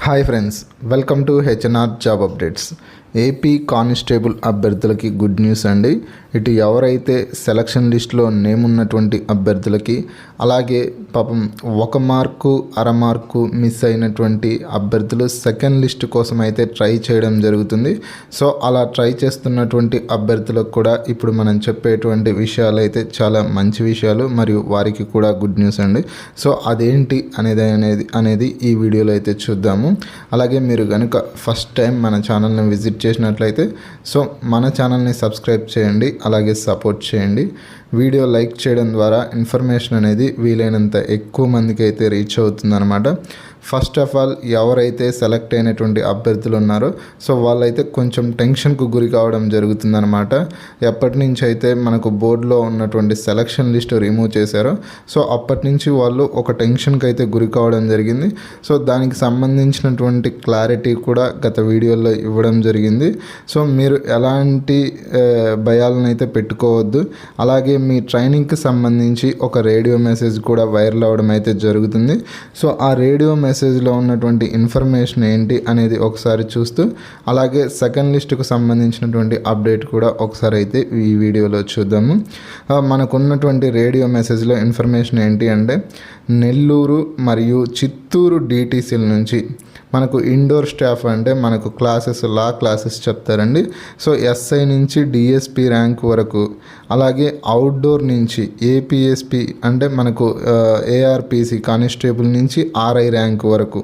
Hi friends welcome to HNR job updates AP constable అభ్యర్థులకి good news అండి. ఇటు ఎవరైతే సెలక్షన్ లిస్ట్లో నేమ్ ఉన్నటువంటి అభ్యర్థులకి అలాగే పాపం ఒక మార్కు అర మార్కు మిస్ అయినటువంటి అభ్యర్థులు సెకండ్ లిస్ట్ కోసం అయితే ట్రై చేయడం జరుగుతుంది. సో అలా ట్రై చేస్తున్నటువంటి అభ్యర్థులకు కూడా ఇప్పుడు మనం చెప్పేటువంటి విషయాలు అయితే చాలా మంచి విషయాలు మరియు వారికి కూడా గుడ్ న్యూస్ అండి. సో అదేంటి అనేది అనేది అనేది ఈ వీడియోలో అయితే చూద్దాము. అలాగే మీరు కనుక ఫస్ట్ టైం మన ఛానల్ని విజిట్ చేసినట్లయితే సో మన ఛానల్ని సబ్స్క్రైబ్ చేయండి అలాగే సపోర్ట్ చేయండి. వీడియో లైక్ చేయడం ద్వారా ఇన్ఫర్మేషన్ అనేది వీలైనంత ఎక్కువ మందికి అయితే రీచ్ అవుతుందన్నమాట. ఫస్ట్ ఆఫ్ ఆల్ ఎవరైతే సెలెక్ట్ అయినటువంటి అభ్యర్థులు ఉన్నారో సో వాళ్ళైతే కొంచెం టెన్షన్కు గురి కావడం జరుగుతుందన్నమాట. ఎప్పటి నుంచి అయితే మనకు బోర్డులో ఉన్నటువంటి సెలక్షన్ లిస్ట్ రిమూవ్ చేశారో సో అప్పటి నుంచి వాళ్ళు ఒక టెన్షన్కి అయితే గురి కావడం జరిగింది. సో దానికి సంబంధించినటువంటి క్లారిటీ కూడా గత వీడియోలో ఇవ్వడం జరిగింది. సో మీరు ఎలాంటి భయాలను అయితే పెట్టుకోవద్దు. అలాగే మీ ట్రైనింగ్కి సంబంధించి ఒక రేడియో మెసేజ్ కూడా వైరల్ అవ్వడం అయితే జరుగుతుంది. సో ఆ రేడియో మెసేజ్లో ఉన్నటువంటి ఇన్ఫర్మేషన్ ఏంటి అనేది ఒకసారి చూస్తూ అలాగే సెకండ్ లిస్టుకు సంబంధించినటువంటి అప్డేట్ కూడా ఒకసారి అయితే ఈ వీడియోలో చూద్దాము. మనకున్నటువంటి రేడియో మెసేజ్లో ఇన్ఫర్మేషన్ ఏంటి అంటే నెల్లూరు మరియు చిత్తూరు డిటీసీల నుంచి మనకు ఇండోర్ స్టాఫ్ అంటే మనకు క్లాసెస్ లా క్లాసెస్ చెప్తారండి. సో ఎస్ఐ నుంచి డిఎస్పి ర్యాంక్ వరకు అలాగే అవుట్డోర్ నుంచి ఏపీఎస్పి అంటే మనకు uh, ఏఆర్పిసి కానిస్టేబుల్ నుంచి ఆర్ఐ ర్యాంక్ వరకు.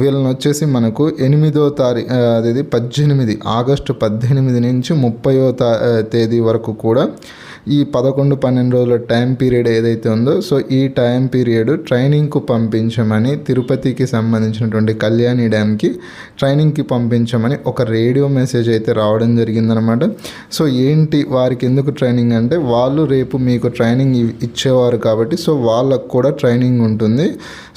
వీళ్ళని వచ్చేసి మనకు ఎనిమిదో తారీఖు uh, అదేది పద్దెనిమిది ఆగస్టు పద్దెనిమిది నుంచి ముప్పయో తా uh, తేదీ వరకు కూడా ఈ పదకొండు పన్నెండు రోజుల టైం పీరియడ్ ఏదైతే ఉందో సో ఈ టైం పీరియడ్ ట్రైనింగ్కు పంపించమని తిరుపతికి సంబంధించినటువంటి కళ్యాణి డ్యామ్కి ట్రైనింగ్కి పంపించమని ఒక రేడియో మెసేజ్ అయితే రావడం జరిగిందనమాట. సో ఏంటి వారికి ఎందుకు ట్రైనింగ్ అంటే వాళ్ళు రేపు మీకు ట్రైనింగ్ ఇచ్చేవారు కాబట్టి సో వాళ్ళకు కూడా ట్రైనింగ్ ఉంటుంది.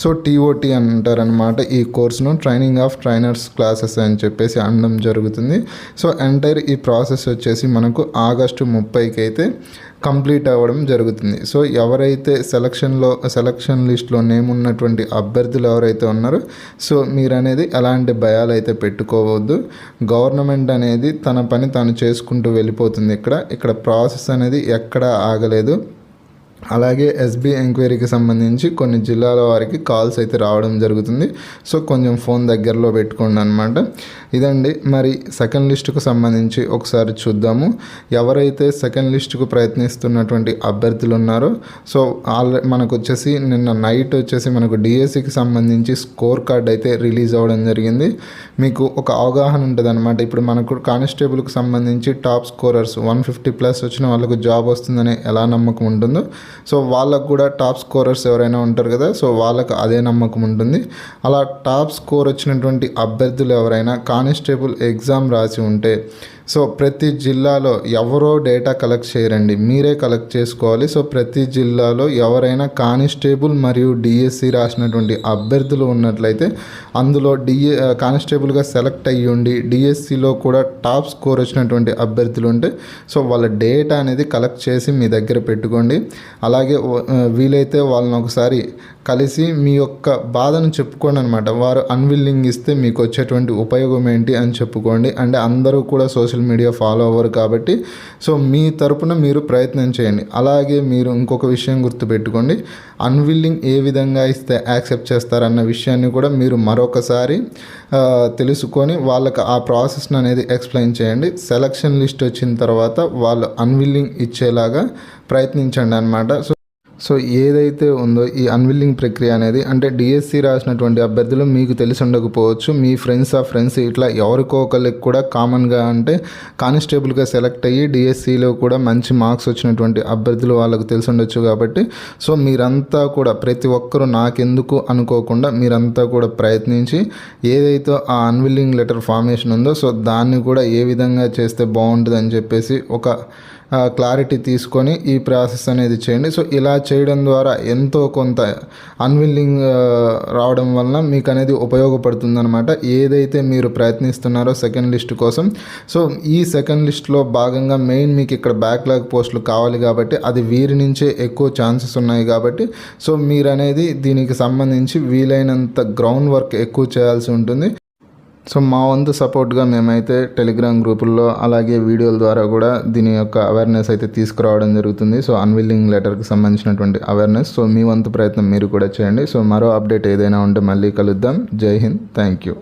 సో టీఓటీ అంటారనమాట ఈ కోర్సును ట్రైనింగ్ ఆఫ్ ట్రైనర్స్ క్లాసెస్ అని చెప్పేసి అనడం జరుగుతుంది. సో ఎంటైర్ ఈ ప్రాసెస్ వచ్చేసి మనకు ఆగస్టు ముప్పైకి అయితే కంప్లీట్ అవ్వడం జరుగుతుంది. సో ఎవరైతే సెలక్షన్లో సెలక్షన్ లిస్ట్లో నేమ్ ఉన్నటువంటి అభ్యర్థులు ఎవరైతే ఉన్నారో సో మీరు అనేది ఎలాంటి భయాలు అయితే పెట్టుకోవద్దు. గవర్నమెంట్ అనేది తన పని తాను చేసుకుంటూ వెళ్ళిపోతుంది. ఇక్కడ ఇక్కడ ప్రాసెస్ అనేది ఎక్కడ ఆగలేదు. అలాగే ఎస్బీ ఎంక్వైరీకి సంబంధించి కొన్ని జిల్లాల వారికి కాల్స్ అయితే రావడం జరుగుతుంది. సో కొంచెం ఫోన్ దగ్గరలో పెట్టుకోండి అనమాట ఇదండి. మరి సెకండ్ లిస్టుకు సంబంధించి ఒకసారి చూద్దాము. ఎవరైతే సెకండ్ లిస్టుకు ప్రయత్నిస్తున్నటువంటి అభ్యర్థులు ఉన్నారో సో ఆల్రెడీ మనకు వచ్చేసి నిన్న నైట్ వచ్చేసి మనకు డిఎస్సికి సంబంధించి స్కోర్ కార్డ్ అయితే రిలీజ్ అవ్వడం జరిగింది. మీకు ఒక అవగాహన ఉంటుంది అనమాట ఇప్పుడు మనకు కానిస్టేబుల్కి సంబంధించి top scorers one fifty plus వచ్చిన వాళ్ళకు జాబ్ వస్తుందని ఎలా నమ్మకం ఉంటుందో సో వాళ్ళకు కూడా టాప్ స్కోరర్స్ ఎవరైనా ఉంటారు కదా సో వాళ్ళకు అదే నమ్మకం ఉంటుంది. అలా టాప్ స్కోర్ వచ్చినటువంటి అభ్యర్థులు ఎవరైనా కానిస్టేబుల్ ఎగ్జామ్ రాసి ఉంటే సో ప్రతి జిల్లాలో ఎవరో డేటా కలెక్ట్ చేయరండి. మీరే కలెక్ట్ చేసుకోవాలి. సో ప్రతి జిల్లాలో ఎవరైనా కానిస్టేబుల్ మరియు డిఎస్సి రాసినటువంటి అభ్యర్థులు ఉన్నట్లయితే అందులో డిఏ కానిస్టేబుల్గా సెలెక్ట్ అయ్యుండి డిఎస్సిలో కూడా టాప్ స్కోర్ వచ్చినటువంటి అభ్యర్థులు ఉంటే సో వాళ్ళ డేటా అనేది కలెక్ట్ చేసి మీ దగ్గర పెట్టుకోండి. అలాగే వీలైతే వాళ్ళని ఒకసారి కలిసి మీ యొక్క బాధను చెప్పుకోండి అనమాట వారు అన్విల్లింగ్ ఇస్తే మీకు వచ్చేటువంటి ఉపయోగం ఏంటి అని చెప్పుకోండి. అంటే అందరూ కూడా సోషల్ మీడియా ఫాలో అవ్వరు కాబట్టి సో మీ తరపున మీరు ప్రయత్నం చేయండి. అలాగే మీరు ఇంకొక విషయం గుర్తుపెట్టుకోండి. అన్విల్లింగ్ ఏ విధంగా ఇస్తే యాక్సెప్ట్ చేస్తారన్న విషయాన్ని కూడా మీరు మరొకసారి తెలుసుకొని వాళ్ళకి ఆ ప్రాసెస్ని అనేది ఎక్స్ప్లెయిన్ చేయండి. సెలక్షన్ లిస్ట్ వచ్చిన తర్వాత వాళ్ళు అన్విల్లింగ్ ఇచ్చేలాగా ప్రయత్నించండి అనమాట సో సో ఏదైతే ఉందో ఈ అన్విల్లింగ్ ప్రక్రియ అనేది అంటే డిఎస్సి రాసినటువంటి అభ్యర్థులు మీకు తెలిసి ఉండకపోవచ్చు మీ ఫ్రెండ్స్ ఆ ఫ్రెండ్స్ ఇట్లా ఎవరికో ఒకరికి కూడా కామన్గా అంటే కానిస్టేబుల్గా సెలెక్ట్ అయ్యి డిఎస్సిలో కూడా మంచి మార్క్స్ వచ్చినటువంటి అభ్యర్థులు వాళ్ళకు తెలిసి ఉండొచ్చు కాబట్టి సో మీరంతా కూడా ప్రతి ఒక్కరూ నాకెందుకు అనుకోకుండా మీరంతా కూడా ప్రయత్నించి ఏదైతే ఆ అన్విల్లింగ్ లెటర్ ఫార్మేషన్ ఉందో సో దాన్ని కూడా ఏ విధంగా చేస్తే బాగుంటుందని చెప్పేసి ఒక క్లారిటీ తీసుకొని ఈ ప్రాసెస్ అనేది చేయండి. సో ఇలా చేయడం ద్వారా ఎంతో కొంత అన్విల్లింగ్ రావడం వలన మీకు అనేది ఉపయోగపడుతుందన్నమాట. ఏదైతే మీరు ప్రయత్నిస్తున్నారో సెకండ్ లిస్ట్ కోసం. సో ఈ సెకండ్ లిస్ట్లో భాగంగా మెయిన్ మీకు ఇక్కడ బ్యాక్లాగ్ పోస్టులు కావాలి కాబట్టి అది వీరి నుంచే ఎక్కువ ఛాన్సెస్ ఉన్నాయి కాబట్టి సో మీరు అనేది దీనికి సంబంధించి వీలైనంత గ్రౌండ్ వర్క్ ఎక్కువ చేయాల్సి ఉంటుంది. సో మా వంతు సపోర్ట్గా మేమైతే టెలిగ్రామ్ గ్రూపుల్లో అలాగే వీడియోల ద్వారా కూడా దీని యొక్క అవేర్నెస్ అయితే తీసుకురావడం జరుగుతుంది. సో అన్విల్లింగ్ లెటర్కి సంబంధించినటువంటి అవేర్నెస్ సో మీ వంతు ప్రయత్నం మీరు కూడా చేయండి. సో మరో అప్డేట్ ఏదైనా ఉంటే మళ్ళీ కలుద్దాం. జై హింద్. Thank you